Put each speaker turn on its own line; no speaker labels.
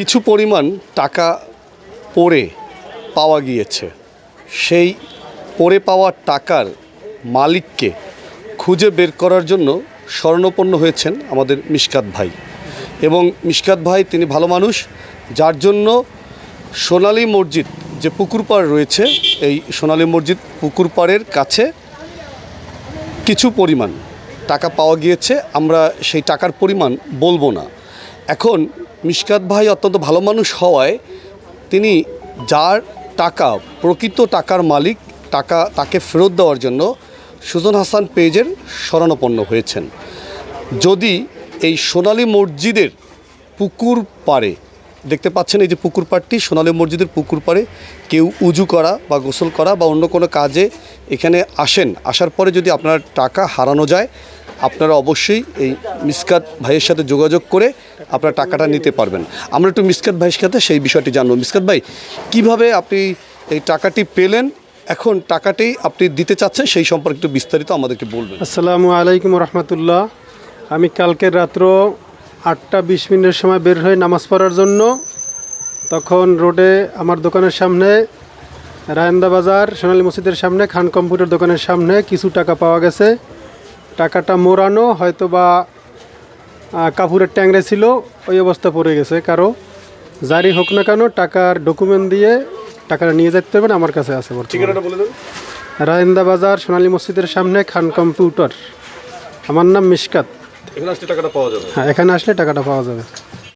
কিছু পরিমাণ টাকা পড়ে পাওয়া গিয়েছে। সেই পড়ে পাওয়া টাকার মালিককে খুঁজে বের করার জন্য স্বর্ণপন্ন হয়েছেন আমাদের মিশকাত ভাই। এবং মিশকাত ভাই তিনি ভালো মানুষ, যার জন্য সোনালী মসজিদ যে পুকুর পাড় রয়েছে, এই সোনালী মসজিদ পুকুর পাড়ের কাছে কিছু পরিমাণ টাকা পাওয়া গিয়েছে। আমরা সেই টাকার পরিমাণ বলব না। এখন মিশকাত ভাই অত্যন্ত ভালো মানুষ হওয়ায় তিনি যার টাকা, প্রকৃত টাকার মালিক, টাকা তাকে ফেরত দেওয়ার জন্য সুজন হাসান পেজের শরণাপন্ন হয়েছেন। যদি এই সোনালী মসজিদের পুকুর পাড়ে, দেখতে পাচ্ছেন এই যে পুকুর পাড়টি, সোনালী মসজিদের পুকুর পাড়ে কেউ উজু করা বা গোসল করা বা অন্য কোনো কাজে এখানে আসেন, আসার পরে যদি আপনার টাকা হারানো যায় আপনারা অবশ্যই এই মিসকাত ভাইয়ের সাথে যোগাযোগ করে আপনার টাকাটা নিতে পারবেন। আমরা একটু মিসকাত ভাইয়ের সাথে সেই বিষয়টি জানব। মিসকাত ভাই, কীভাবে আপনি এই টাকাটি পেলেন? এখন টাকাটি আপনি দিতে চাচ্ছেন, সেই সম্পর্কে একটু বিস্তারিত আমাদেরকে বলবেন।
আসসালামু আলাইকুম রহমতুল্লাহ আমি কালকের রাত্র আটটা বিশ মিনিটের সময় বের হয়ে নামাজ পড়ার জন্য তখন রোডে আমার দোকানের সামনে, রায়ন্দা বাজার, সোনালী মসজিদের সামনে, খান কম্পিউটার দোকানের সামনে কিছু টাকা পাওয়া গেছে। টাকাটা মোড়ানো হয়তো বা কাপুরের ট্যাংরে ছিল ওই অবস্থা পড়ে গেছে। কারও জারি হোক না কেন টাকার ডকুমেন্ট দিয়ে টাকাটা নিয়ে যেতে পারবেন আমার কাছে আছে রায়েন্দা বাজার সোনালী মসজিদের সামনে খান কম্পিউটার। আমার নাম মিশকাত।
এখানে আসলে টাকাটা পাওয়া যাবে।
হ্যাঁ এখানে আসলে টাকাটা পাওয়া যাবে।